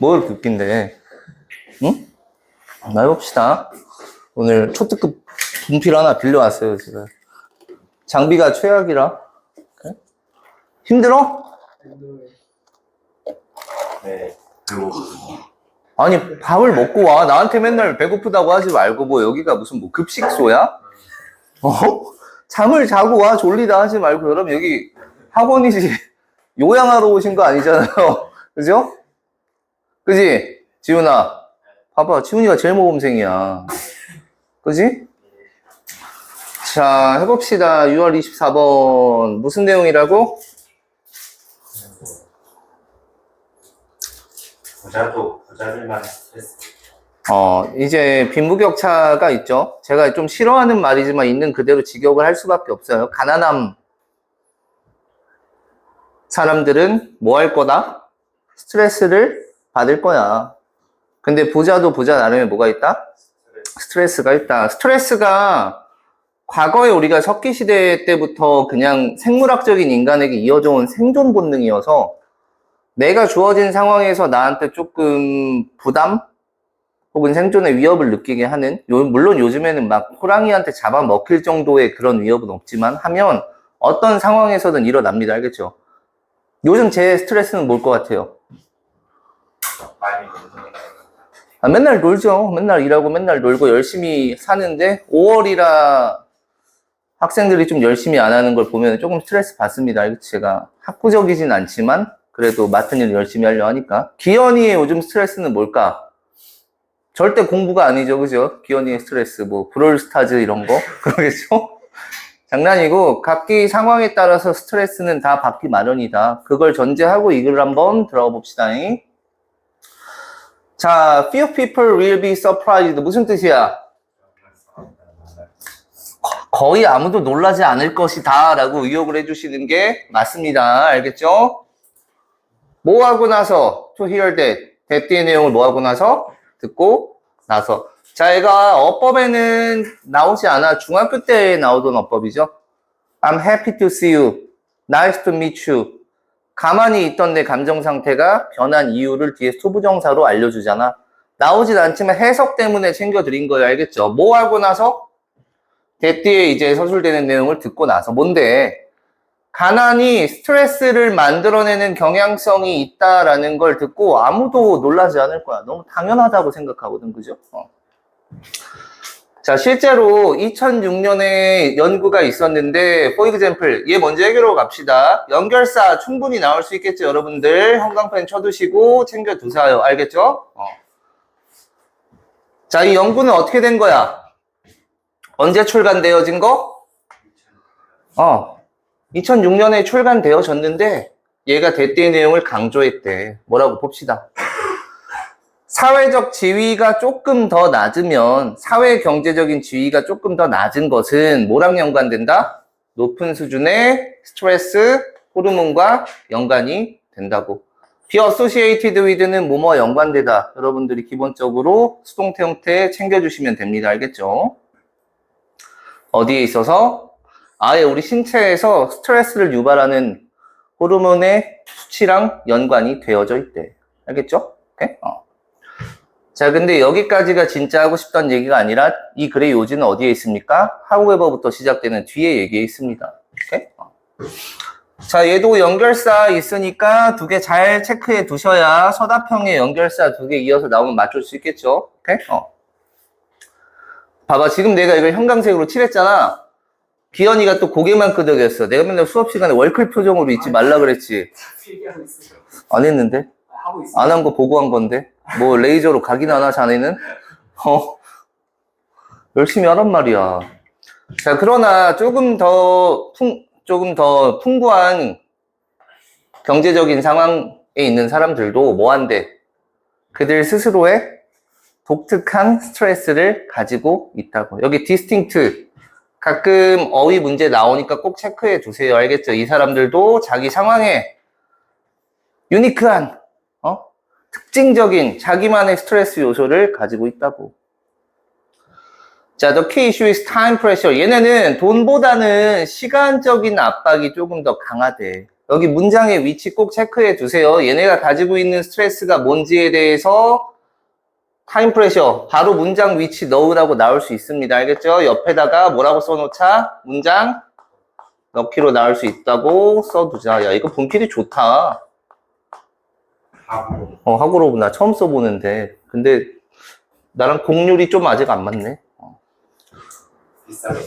뭘 웃긴데? 응? 나 해봅시다. 오늘 초특급 분필 하나 빌려왔어요, 지금. 장비가 최악이라. 그래? 힘들어? 네. 아니, 밥을 먹고 와. 나한테 맨날 배고프다고 하지 말고, 뭐, 여기가 무슨 뭐 급식소야? 어? 잠을 자고 와. 졸리다 하지 말고, 여러분, 여기 학원이지. 요양하러 오신 거 아니잖아요. 그죠? 그지? 지훈아. 봐봐. 지훈이가 제일 모범생이야. 그지? 자, 해봅시다. 6월 24번. 무슨 내용이라고? 부자도 부자들만. 어, 이제 빈부격차가 있죠. 제가 좀 싫어하는 말이지만 있는 그대로 직역을 할 수밖에 없어요. 가난함 사람들은 뭐 할 거다? 스트레스를 받을 거야. 근데 부자도 부자 나름의 뭐가 있다? 스트레스가 있다. 스트레스가 과거에 우리가 석기 시대 때부터 그냥 생물학적인 인간에게 이어져 온 생존 본능이어서 내가 주어진 상황에서 나한테 조금 부담 혹은 생존의 위협을 느끼게 하는 요- 물론 요즘에는 막 호랑이한테 잡아먹힐 정도의 그런 위협은 없지만 하면 어떤 상황에서든 일어납니다 알겠죠? 요즘 제 스트레스는 뭘 것 같아요? 아, 맨날 놀죠. 맨날 일하고 맨날 놀고 열심히 사는데 5월이라 학생들이 좀 열심히 안 하는 걸 보면 조금 스트레스 받습니다. 제가 학구적이진 않지만 그래도 맡은 일 열심히 하려 하니까. 기현이의 요즘 스트레스는 뭘까? 절대 공부가 아니죠. 그죠? 기현이의 스트레스, 뭐, 브롤스타즈 이런 거. 그러겠죠? 장난이고, 각기 상황에 따라서 스트레스는 다 받기 마련이다. 그걸 전제하고 이 글을 한번 들어가 봅시다. 자, few people will be surprised. 무슨 뜻이야? 거의 아무도 놀라지 않을 것이다. 라고 의역을 해주시는 게 맞습니다. 알겠죠? 뭐 하고 나서, to hear that. that의 내용을 뭐 하고 나서? 듣고 나서. 자, 얘가 어법에는 나오지 않아. 중학교 때 나오던 어법이죠. I'm happy to see you. Nice to meet you. 가만히 있던 내 감정 상태가 변한 이유를 뒤에 소부정사로 알려주잖아. 나오진 않지만 해석 때문에 챙겨드린 거예요. 알겠죠? 뭐 하고 나서? 대뒤에 이제 서술되는 내용을 듣고 나서. 뭔데? 가난이 스트레스를 만들어내는 경향성이 있다라는 걸 듣고 아무도 놀라지 않을 거야. 너무 당연하다고 생각하거든. 그죠? 어. 자, 실제로 2006년에 연구가 있었는데, for example, 얘 먼저 해결하고 갑시다. 연결사 충분히 나올 수 있겠죠, 여러분들. 형광펜 쳐두시고 챙겨두세요. 알겠죠? 어. 자, 이 연구는 어떻게 된 거야? 언제 출간되어진 거? 어. 2006년에 출간되어졌는데, 얘가 대띠의 내용을 강조했대. 뭐라고 봅시다. 사회적 지위가 조금 더 낮으면 사회 경제적인 지위가 조금 더 낮은 것은 뭐랑 연관된다? 높은 수준의 스트레스 호르몬과 연관이 된다고. be associated with는 뭐뭐 연관되다. 여러분들이 기본적으로 수동태 형태 챙겨주시면 됩니다. 알겠죠? 어디에 있어서? 아예 우리 신체에서 스트레스를 유발하는 호르몬의 수치랑 연관이 되어져 있대. 알겠죠? 오케이? 어. 자, 근데 여기까지가 진짜 하고 싶던 얘기가 아니라 이 글의 요지는 어디에 있습니까? 하우에버부터 시작되는 뒤에 얘기에 있습니다. 오케이? 어. 자, 얘도 연결사 있으니까 두 개 잘 체크해 두셔야 서답형의 연결사 두 개 이어서 나오면 맞출 수 있겠죠? 오케이? 어. 봐봐, 지금 내가 이걸 형광색으로 칠했잖아. 기현이가 또 고개만 끄덕였어. 내가 맨날 수업 시간에 월클 표정으로 있지 말라 그랬지. 있어요. 안 했는데? 하고 있어요. 안한 거 보고 한 건데 뭐 레이저로 각인 하나 자네는? 어? 열심히 하란 말이야. 자 그러나 조금 더 풍, 조금 더 풍부한 경제적인 상황에 있는 사람들도 뭐 한대 그들 스스로의 독특한 스트레스를 가지고 있다고. 여기 distinct 가끔 어휘 문제 나오니까 꼭 체크해 두세요. 알겠죠? 이 사람들도 자기 상황에 유니크한 어? 특징적인 자기만의 스트레스 요소를 가지고 있다고. 자, the key issue is time pressure. 얘네는 돈보다는 시간적인 압박이 조금 더 강하대. 여기 문장의 위치 꼭 체크해 두세요. 얘네가 가지고 있는 스트레스가 뭔지에 대해서 타임 프레셔 바로 문장 위치 넣으라고 나올 수 있습니다. 알겠죠? 옆에다가 뭐라고 써놓자? 문장 넣기로 나올 수 있다고 써두자. 야, 이거 분필이 좋다. 하고 어, 하고로 나 처음 써보는데. 근데 나랑 공률이 좀 아직 안 맞네. 비싸게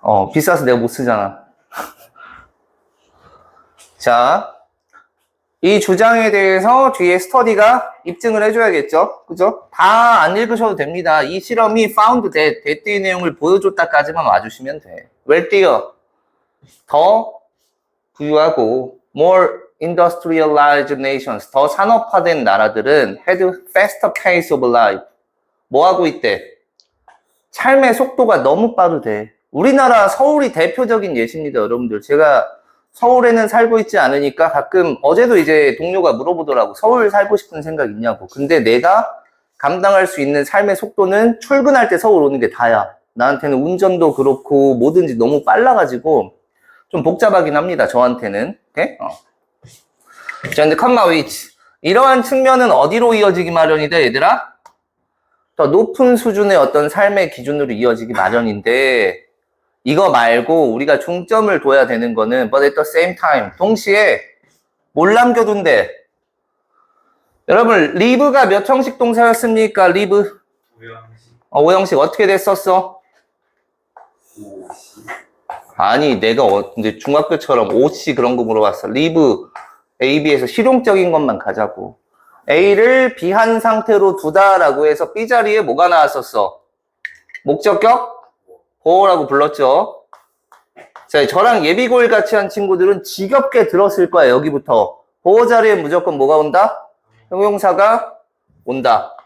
어, 비싸서 내가 못 쓰잖아. 자, 이 주장에 대해서 뒤에 스터디가 입증을 해줘야겠죠? 그죠? 다 안 읽으셔도 됩니다. 이 실험이 found that, that의 내용을 보여줬다까지만 와주시면 돼. 웰띠어, 더 부유하고 more industrialized nations, 더 산업화된 나라들은 had faster pace of life. 뭐 하고 있대? 삶의 속도가 너무 빠르대. 우리나라 서울이 대표적인 예시입니다, 여러분들. 제가 서울에는 살고 있지 않으니까 가끔 어제도 이제 동료가 물어보더라고. 서울 살고 싶은 생각 있냐고. 근데 내가 감당할 수 있는 삶의 속도는 출근할 때 서울 오는 게 다야. 나한테는 운전도 그렇고 뭐든지 너무 빨라가지고 좀 복잡하긴 합니다, 저한테는. 오케이? 어. 자, 근데 컴마 위치. 이러한 측면은 어디로 이어지기 마련이 돼, 얘들아? 더 높은 수준의 어떤 삶의 기준으로 이어지기 마련인데 이거 말고 우리가 중점을 둬야 되는 거는 but at the same time 동시에 뭘 남겨둔대 여러분 live가 몇 형식 동사였습니까? live 우영식 어, 오형식 어떻게 됐었어? 오시 아니 내가 어, 이제 중학교처럼 오씨 그런 거 물어봤어 live A, B에서 실용적인 것만 가자고 A를 비한 상태로 두다라고 해서 B 자리에 뭐가 나왔었어? 목적격? 보호라고 불렀죠. 자, 저랑 예비고일 같이 한 친구들은 지겹게 들었을 거야, 여기부터. 보호 자리에 무조건 뭐가 온다? 형용사가 온다.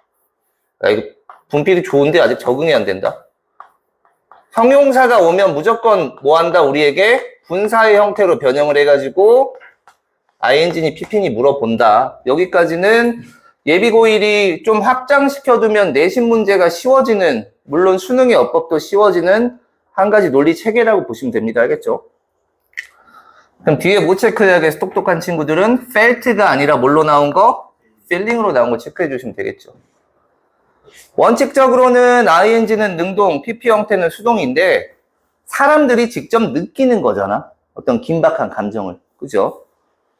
야, 이거 분필이 좋은데 아직 적응이 안 된다. 형용사가 오면 무조건 뭐 한다? 우리에게 분사의 형태로 변형을 해가지고 ing니 pp니 물어본다. 여기까지는 예비고일이 좀 확장시켜두면 내신 문제가 쉬워지는, 물론 수능의 어법도 쉬워지는 한 가지 논리 체계라고 보시면 됩니다. 알겠죠? 그럼 뒤에 뭐 체크해야 돼서 똑똑한 친구들은 felt가 아니라 뭘로 나온 거? feeling으로 나온 거 체크해 주시면 되겠죠. 원칙적으로는 ing는 능동, pp 형태는 수동인데 사람들이 직접 느끼는 거잖아. 어떤 긴박한 감정을. 그죠?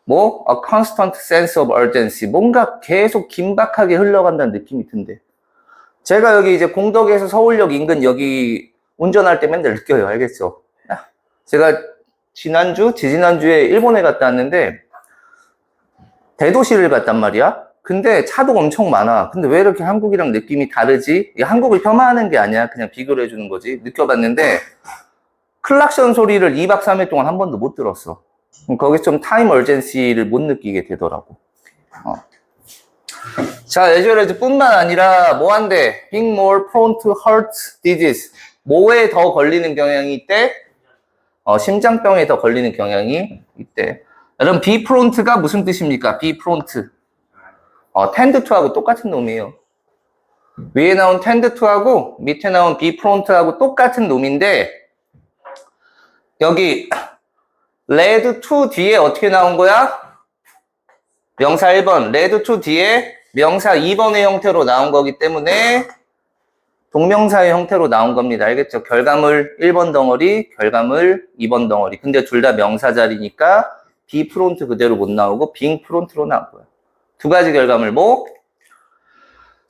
뭐 a constant sense of urgency 뭔가 계속 긴박하게 흘러간다는 느낌이 든대. 제가 여기 이제 공덕에서 서울역 인근 여기 운전할 때 맨날 느껴요. 알겠죠? 야, 제가 지난주, 지지난주에 일본에 갔다 왔는데 대도시를 갔단 말이야. 근데 차도 엄청 많아. 근데 왜 이렇게 한국이랑 느낌이 다르지? 이 한국을 폄하하는 게 아니야. 그냥 비교를 해주는 거지. 느껴봤는데 클락션 소리를 2박 3일 동안 한 번도 못 들었어. 그럼 거기서 좀 타임 얼젠시를 못 느끼게 되더라고. 어. 자, 에저레즈 뿐만 아니라 뭐 한대? being more prone to heart disease. 뭐에 더 걸리는 경향이 있대? 어, 심장병에 더 걸리는 경향이 있대. 여러분, be prone가 무슨 뜻입니까? be prone. 어, tend to하고 똑같은 놈이에요. 위에 나온 tend to하고 밑에 나온 be prone하고 똑같은 놈인데 여기 led to 뒤에 어떻게 나온 거야? 명사 1번, led to 뒤에 명사 2번의 형태로 나온 거기 때문에 동명사의 형태로 나온 겁니다. 알겠죠? 결과물 1번 덩어리, 결과물 2번 덩어리. 근데 둘 다 명사 자리니까 be 프론트 그대로 못 나오고 being 프론트로 나온 거야. 두 가지 결과물 뭐?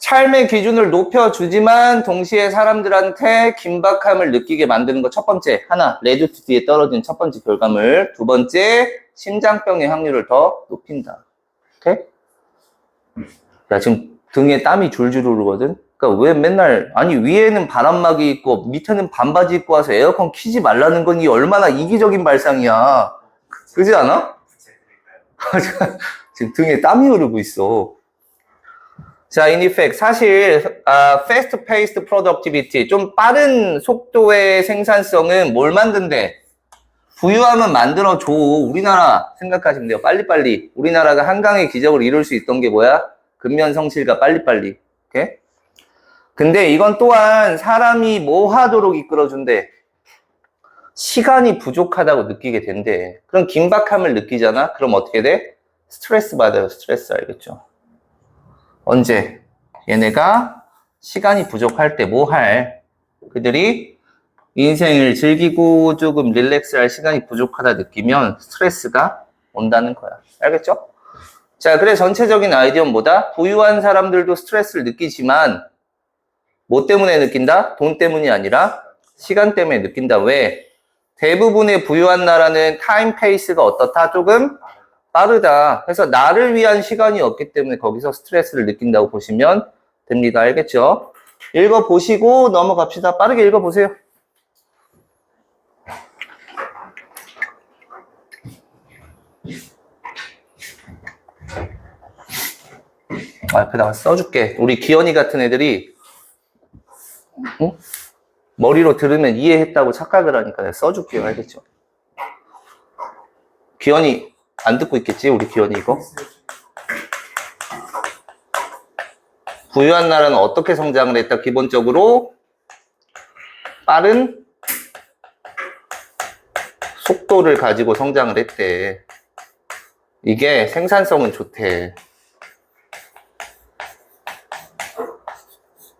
삶의 기준을 높여주지만 동시에 사람들한테 긴박함을 느끼게 만드는 거첫 번째 하나 레드트 뒤에 떨어진 첫 번째 결과물 두 번째 심장병의 확률을 더 높인다 오케이? 야 지금 등에 땀이 줄줄 흐르거든 그러니까 왜 맨날 아니 위에는 바람막이 있고 밑에는 반바지 입고 와서 에어컨 키지 말라는 건 이 얼마나 이기적인 발상이야 그지 않아? 지금 등에 땀이 흐르고 있어. 자, in effect, 사실, 아, fast paced productivity, 좀 빠른 속도의 생산성은 뭘 만든대? 부유하면 만들어줘. 우리나라 생각하시면 돼요. 빨리빨리. 우리나라가 한강의 기적을 이룰 수 있던 게 뭐야? 근면 성실과 빨리빨리. 오케이? 근데 이건 또한 사람이 뭐 하도록 이끌어준대? 시간이 부족하다고 느끼게 된대. 그럼 긴박함을 느끼잖아? 그럼 어떻게 돼? 스트레스 받아요, 스트레스 알겠죠? 언제? 얘네가 시간이 부족할 때 뭐 할? 그들이 인생을 즐기고 조금 릴렉스 할 시간이 부족하다 느끼면 스트레스가 온다는 거야. 알겠죠? 자, 그래 전체적인 아이디어는 뭐다? 부유한 사람들도 스트레스를 느끼지만 뭐 때문에 느낀다? 돈 때문이 아니라 시간 때문에 느낀다. 왜? 대부분의 부유한 나라는 타임 페이스가 어떻다? 조금 빠르다. 그래서 나를 위한 시간이 없기 때문에 거기서 스트레스를 느낀다고 보시면 됩니다. 알겠죠? 읽어보시고 넘어갑시다. 빠르게 읽어보세요. 아, 옆에다가 써줄게. 우리 기현이 같은 애들이 응? 머리로 들으면 이해했다고 착각을 하니까 내가 써줄게요. 알겠죠? 기현이 안 듣고 있겠지? 우리 기현이 이거? 부유한 나라는 어떻게 성장을 했다? 기본적으로 빠른 속도를 가지고 성장을 했대. 이게 생산성은 좋대.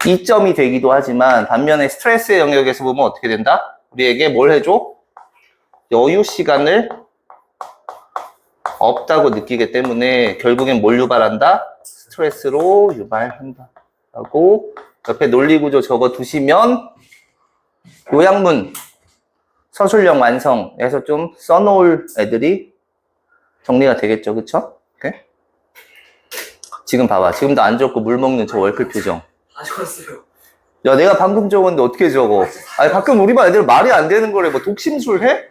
이점이 되기도 하지만 반면에 스트레스의 영역에서 보면 어떻게 된다? 우리에게 뭘 해줘? 여유 시간을 없다고 느끼기 때문에 결국엔 뭘 유발한다? 스트레스로 유발한다. 라고 옆에 논리구조 적어 두시면 요약문 서술형 완성에서 좀 써놓을 애들이 정리가 되겠죠. 그쵸? 오케이? 지금 봐봐. 지금도 안 좋고 물 먹는 저 월클 표정. 다 적었어요. 야, 내가 방금 적었는데 어떻게 적어? 아니, 가끔 우리 반 애들 말이 안 되는 거래. 뭐 독심술 해?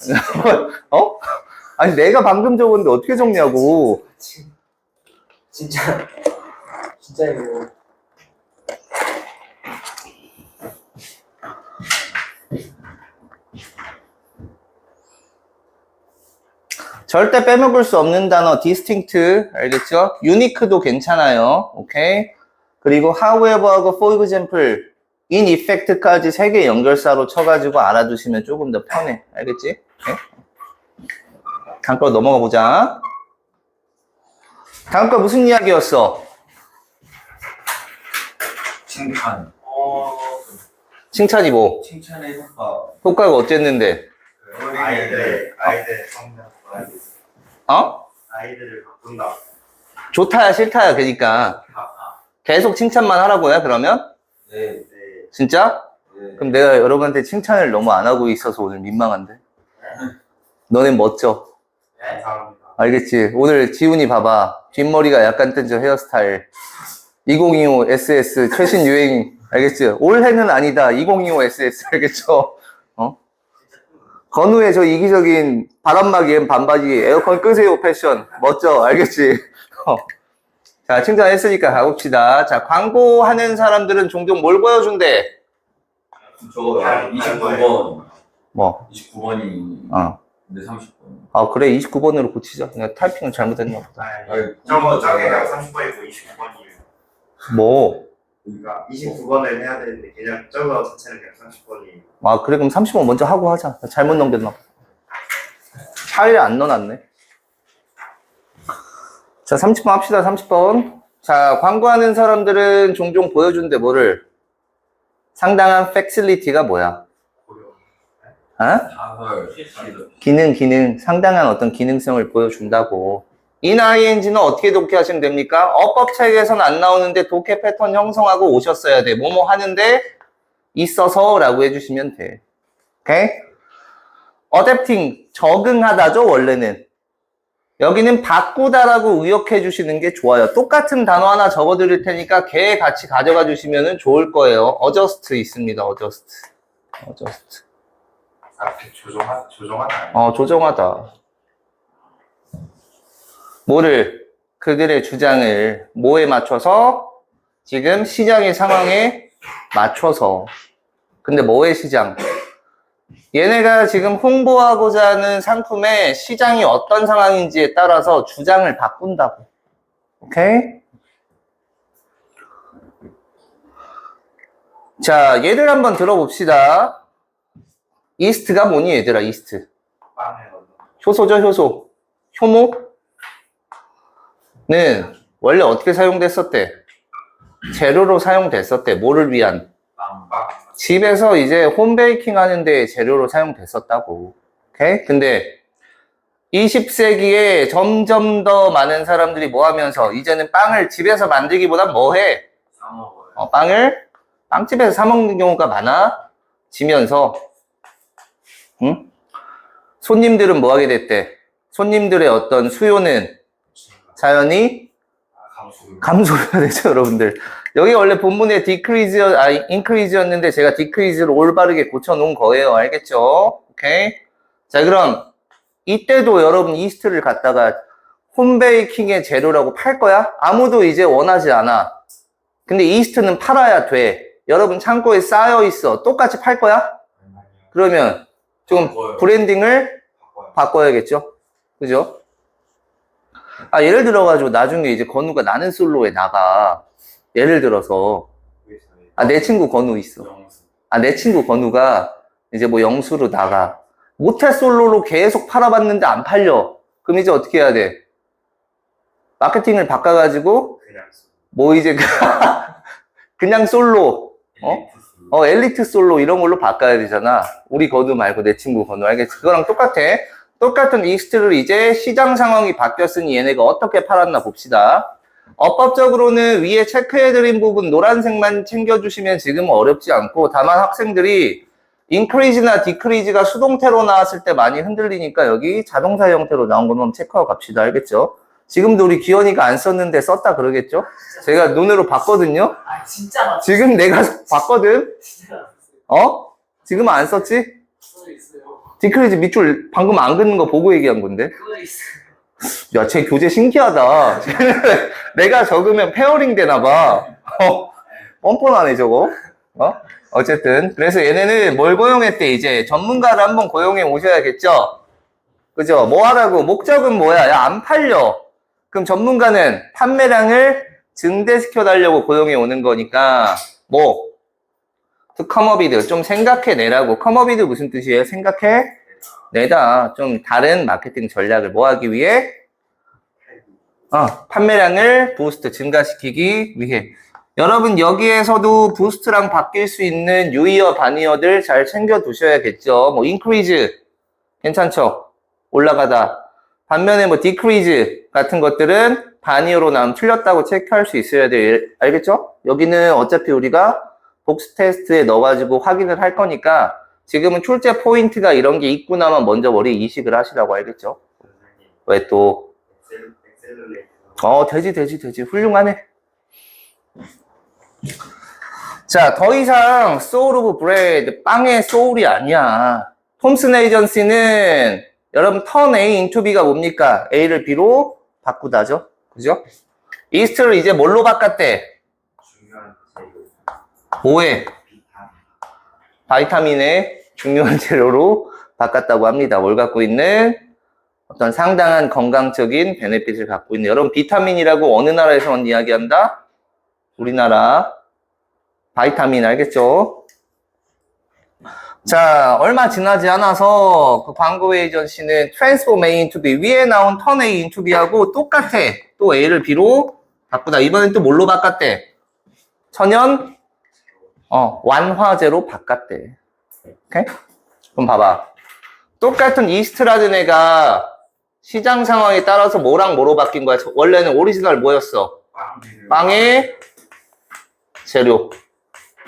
어? 아니, 내가 방금 적었는데 어떻게 적냐고. 진- 진짜 진짜 이거 절대 빼먹을 수 없는 단어 distinct 알겠죠? unique도 괜찮아요. 오케이. 그리고 however하고 for example, in effect까지 세 개 연결사로 쳐가지고 알아두시면 조금 더 편해. 알겠지? 오케이? 다음 거 넘어가 보자. 다음 거 무슨 이야기였어? 칭찬. 어 칭찬이 뭐? 칭찬의 효과. 효과가 어쨌는데? 아이들, 아이들 성장. 어? 아이들을 바꾼다. 좋다야 싫다야 그러니까 계속 칭찬만 하라고요 그러면? 네, 네. 진짜? 네. 그럼 내가 여러분한테 칭찬을 너무 안 하고 있어서 오늘 민망한데. 너네 멋져. 감사합니다. 알겠지? 오늘 지훈이 봐봐. 뒷머리가 약간 뜬저 헤어스타일. 2025 SS 최신 유행. 알겠지? 올해는 아니다. 2025 SS. 알겠죠? 어? 건우의 저 이기적인 바람막이 엔 반바지 에어컨 끄세요 패션. 멋져. 알겠지? 어. 자, 칭찬했으니까 가봅시다. 자, 광고하는 사람들은 종종 뭘 보여준대? 저 아, 29번, 뭐, 29번이 어. 근데 30번. 아, 그래. 29번으로 고치자. 내가 타이핑을 잘못했나 보다. 아니, 저거 저게가 30번이고 29번이에요. 뭐, 그러니까 29번을 해야 되는데 그냥 저거 자체는 그냥 30번이. 아, 그래. 그럼 30번 먼저 하고 하자. 나 잘못 넘겼나 봐. 차이를 안 넣어놨네. 자, 30번 합시다. 30번. 자, 광고하는 사람들은 종종 보여준대, 뭐를? 상당한 팩실리티가 뭐야? 어? 기능, 기능, 상당한 어떤 기능성을 보여준다고. 인 ing는 어떻게 독해하시면 됩니까? 어법책에서는 안 나오는데 독해 패턴 형성하고 오셨어야 돼. 뭐뭐 하는데 있어서 라고 해주시면 돼. 오케이? 어댑팅, 적응하다죠, 원래는. 여기는 바꾸다라고 의역해 주시는 게 좋아요. 똑같은 단어 하나 적어 드릴 테니까 걔 같이 가져가 주시면 좋을 거예요. adjust 있습니다, adjust. 조정하, 조정하나요? 어, 조정하다. 뭐를, 그들의 주장을 뭐에 맞춰서? 지금 시장의 상황에 맞춰서. 근데 뭐의 시장? 얘네가 지금 홍보하고자 하는 상품의 시장이 어떤 상황인지에 따라서 주장을 바꾼다고. 오케이? 자, 예를 한번 들어봅시다. 이스트가 뭐니 얘들아 이스트. 효소죠 효소 효모는 원래 어떻게 사용됐었대 재료로 사용됐었대 뭐를 위한. 집에서 이제 홈베이킹 하는데 재료로 사용됐었다고. 오케이? 근데 20세기에 점점 더 많은 사람들이 뭐 하면서 이제는 빵을 집에서 만들기보단 뭐 해? 사 먹어요. 어, 빵을 빵집에서 사 먹는 경우가 많아지면서 응? 손님들은 뭐 하게 됐대? 손님들의 어떤 수요는 자연히. 감소가 되죠, 여러분들. 여기 원래 본문에 decrease, 아, increase였는데 제가 decrease를 올바르게 고쳐놓은 거예요. 알겠죠? 오케이? 자, 그럼 이때도 여러분 이스트를 갖다가 홈베이킹의 재료라고 팔 거야? 아무도 이제 원하지 않아. 근데 이스트는 팔아야 돼. 여러분 창고에 쌓여 있어. 똑같이 팔 거야? 그러면 좀 바꿔요. 브랜딩을 바꿔요. 바꿔야겠죠? 그죠? 아, 예를 들어가지고 나중에 이제 건우가 나는 솔로에 나가. 예를 들어서, 아, 내 친구 건우 있어. 아, 내 친구 건우가 이제 뭐 영수로 나가. 모태 솔로로 계속 팔아봤는데 안 팔려. 그럼 이제 어떻게 해야 돼? 마케팅을 바꿔가지고. 뭐 이제, 그냥 솔로, 어? 어, 엘리트 솔로 이런 걸로 바꿔야 되잖아. 우리 건우 말고 내 친구 건우. 알겠지? 그거랑 똑같아. 똑같은 이스트를 이제 시장 상황이 바뀌었으니 얘네가 어떻게 팔았나 봅시다. 어법적으로는 위에 체크해드린 부분 노란색만 챙겨주시면 지금은 어렵지 않고 다만 학생들이 increase나 decrease가 수동태로 나왔을 때 많이 흔들리니까 여기 자동사 형태로 나온 것만 체크하고 갑시다. 알겠죠? 지금도 우리 기현이가 안 썼는데 썼다 그러겠죠? 제가 눈으로 봤거든요? 아 진짜 맞 지금 내가 봤거든? 진짜. 어? 지금 안 썼지? 그거 있어요. 디크리즈 밑줄 방금 안 긋는 거 보고 얘기한 건데. 그거 있어요. 야, 쟤 교재 신기하다. 내가 적으면 페어링 되나 봐. 어, 뻔뻔하네, 저거. 어? 어쨌든. 그래서 얘네는 뭘 고용했대, 이제. 전문가를 한번 고용해 오셔야겠죠? 그죠? 뭐 하라고? 목적은 뭐야? 야, 안 팔려. 그럼 전문가는 판매량을 증대시켜 달려고 고용해 오는 거니까, 뭐? to with. 좀 생각해 내라고. with 무슨 뜻이에요? 생각해 내다. 좀 다른 마케팅 전략을 뭐 하기 위해? 어, 판매량을 부스트 증가시키기 위해. 여러분 여기에서도 부스트랑 바뀔 수 있는 유의어 반의어들 잘 챙겨 두셔야겠죠. 뭐 increase 괜찮죠? 올라가다. 반면에 뭐 decrease 같은 것들은 반의어로 나면 틀렸다고 체크할 수 있어야 돼. 알겠죠? 여기는 어차피 우리가 복스 테스트에 넣어가지고 확인을 할 거니까 지금은 출제 포인트가 이런 게 있구나만 먼저 머리 이식을 하시라고 알겠죠? 왜 또. 어, 되지, 되지, 되지. 훌륭하네. 자, 더 이상 소울 오브 브레드, 빵의 소울이 아니야. 톰슨 에이전시는 여러분 턴 A 인투 B가 뭡니까? A를 B로 바꾸다죠. 그죠? 이스트를 이제 뭘로 바꿨대? 중요한 재료. 뭐에? 바이타민의 중요한 재료로 바꿨다고 합니다. 뭘 갖고 있는 어떤 상당한 건강적인 베네핏을 갖고 있는 여러분 비타민이라고 어느 나라에서만 이야기한다? 우리나라 바이타민 알겠죠? 자 얼마 지나지 않아서 그 광고 에이전시는 transform A into B 위에 나온 turn A into B하고 똑같아. 또 A를 B로 바꾸다. 이번엔 또 뭘로 바꿨대? 천연 어, 완화제로 바꿨대. 오케이? 그럼 봐봐. 똑같은 이스트라는 애가 시장 상황에 따라서 뭐랑 뭐로 바뀐 거야? 원래는 오리지널 뭐였어? 빵의 재료.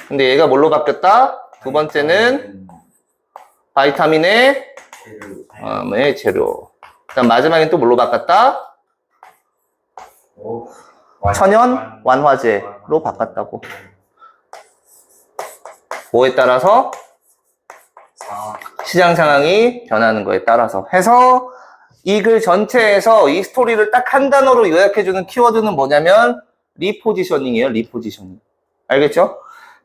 근데 얘가 뭘로 바뀌었다? 두 번째는 바이타민의. 다음에 재료. 그다음 마지막엔 또 뭘로 바꿨다? 오. 천연 완화제로 바꿨다고. 뭐에 따라서? 시장 상황이 변하는 거에 따라서 해서 이 글 전체에서 이 스토리를 딱 한 단어로 요약해주는 키워드는 뭐냐면 리포지셔닝이에요. 리포지셔닝. 알겠죠?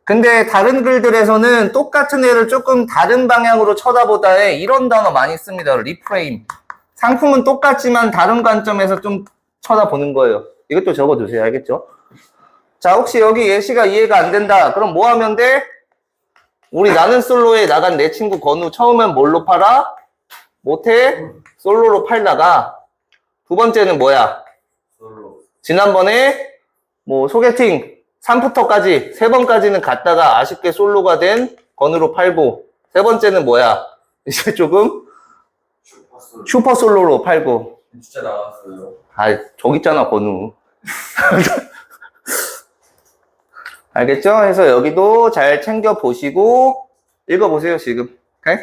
근데 다른 글들에서는 똑같은 애를 조금 다른 방향으로 쳐다보다에 이런 단어 많이 씁니다. 리프레임. 상품은 똑같지만 다른 관점에서 좀 쳐다보는 거예요. 이것도 적어두세요. 알겠죠? 자, 혹시 여기 예시가 이해가 안 된다. 그럼 뭐 하면 돼? 우리 나는 솔로에 나간 내 친구 건우 처음엔 뭘로 팔아? 못해? 솔로로 팔다가 두 번째는 뭐야? 솔로. 지난번에 뭐 소개팅 3부터까지 세 번까지는 갔다가 아쉽게 솔로가 된 건우로 팔고 세 번째는 뭐야? 이제 조금 슈퍼솔. 슈퍼 솔로로 팔고 진짜 나왔어요. 아 저기 있잖아 건우 알겠죠? 그래서 여기도 잘 챙겨 보시고 읽어 보세요 지금 오케이?